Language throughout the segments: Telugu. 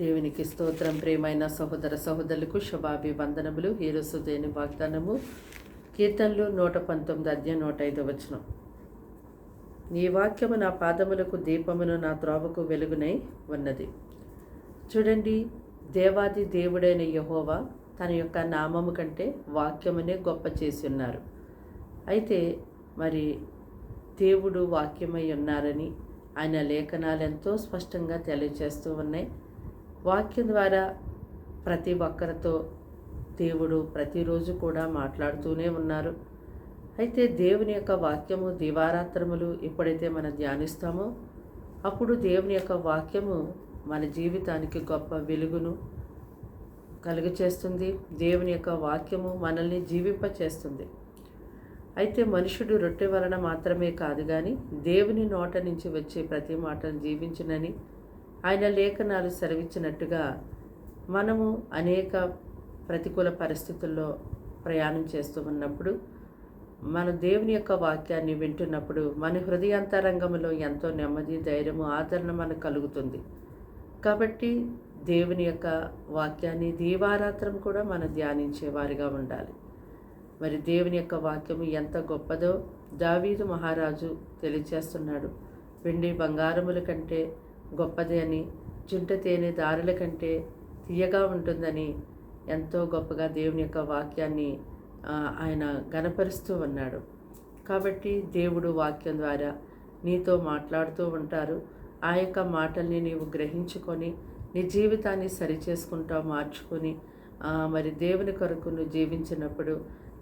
దేవునికి స్తోత్రం ప్రేమైన సహోదర సహోదరులకు శుభాభివందనములు. హీరోసు దేని వాగ్దానము కీర్తనలు నూట పంతొమ్మిది అధ్యాయం నూట ఐదు వచనం. నీ వాక్యము నా పాదములకు దీపమును నా త్రోవకు వెలుగునై ఉన్నది. చూడండి దేవాది దేవుడైన యహోవా తన యొక్క నామము కంటే వాక్యమునే గొప్ప చేసి ఉన్నారు. అయితే మరి దేవుడు వాక్యమై ఉన్నారని ఆయన లేఖనాలు ఎంతో స్పష్టంగా తెలియజేస్తూ ఉన్నాయి. వాక్యం ద్వారా ప్రతి ఒక్కరితో దేవుడు ప్రతిరోజు కూడా మాట్లాడుతూనే ఉన్నారు. అయితే దేవుని యొక్క వాక్యము దివారాత్రములు ఎప్పుడైతే మనం ధ్యానిస్తామో అప్పుడు దేవుని యొక్క వాక్యము మన జీవితానికి గొప్ప వెలుగును కలుగచేస్తుంది దేవుని యొక్క వాక్యము మనల్ని జీవింపచేస్తుంది. అయితే మనుషుడు రొట్టె వలన మాత్రమే కాదు కానీ దేవుని నోట నుంచి వచ్చే ప్రతి మాటను జీవించునని ఆయన లేఖనాలు సెలవిచ్చినట్టుగా మనము అనేక ప్రతికూల పరిస్థితుల్లో ప్రయాణం చేస్తూ ఉన్నప్పుడు మన దేవుని యొక్క వాక్యాన్ని వింటున్నప్పుడు మన హృదయాంతరంగంలో ఎంతో నెమ్మది ధైర్యము ఆదరణ మనకు కలుగుతుంది. కాబట్టి దేవుని యొక్క వాక్యాన్ని దీవారాత్రం కూడా మనం ధ్యానించే వారిగా ఉండాలి. మరి దేవుని యొక్క వాక్యము ఎంత గొప్పదో దావీదు మహారాజు తెలియచేస్తున్నాడు. వెండి బంగారముల కంటే గొప్పది అని జుంట తేనె దారుల కంటే తీయగా ఉంటుందని ఎంతో గొప్పగా దేవుని యొక్క వాక్యాన్ని ఆయన గనపరుస్తూ ఉన్నాడు. కాబట్టి దేవుడు వాక్యం ద్వారా నీతో మాట్లాడుతూ ఉంటారు. ఆ యొక్క మాటల్ని నీవు గ్రహించుకొని నీ జీవితాన్ని సరిచేసుకుంటావు మార్చుకొని మరి దేవుని కొరకు నువ్వు జీవించినప్పుడు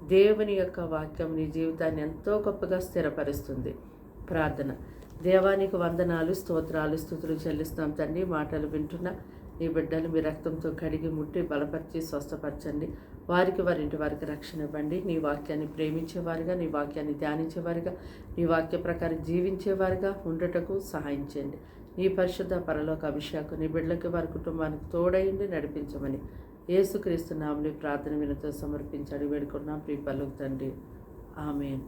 దేవుని యొక్క వాక్యం నీ జీవితాన్ని ఎంతో గొప్పగా స్థిరపరుస్తుంది. ప్రార్థన. దేవానికి వందనాలు స్తోత్రాలు స్థుతులు చెల్లిస్తాం తండ్రి. మాటలు వింటున్న నీ బిడ్డలు మీ రక్తంతో కడిగి ముట్టి బలపరిచి స్వస్థపరచండి. వారికి వారింటి వారికి రక్షణ ఇవ్వండి. నీ వాక్యాన్ని ప్రేమించేవారుగా నీ వాక్యాన్ని ధ్యానించేవారుగా నీ వాక్య ప్రకారం జీవించేవారుగా ఉండటకు సహాయం చేయండి. నీ పరిశుద్ధ పరలోక అభిషేకం నీ బిడ్డలకి వారి కుటుంబానికి తోడైండి నడిపించమని ఏసుక్రీస్తు నామని ప్రార్థన వినతో సమర్పించాడు వేడుకున్నాం ప్రీ పలుకు తండ్రి. ఆమెన్.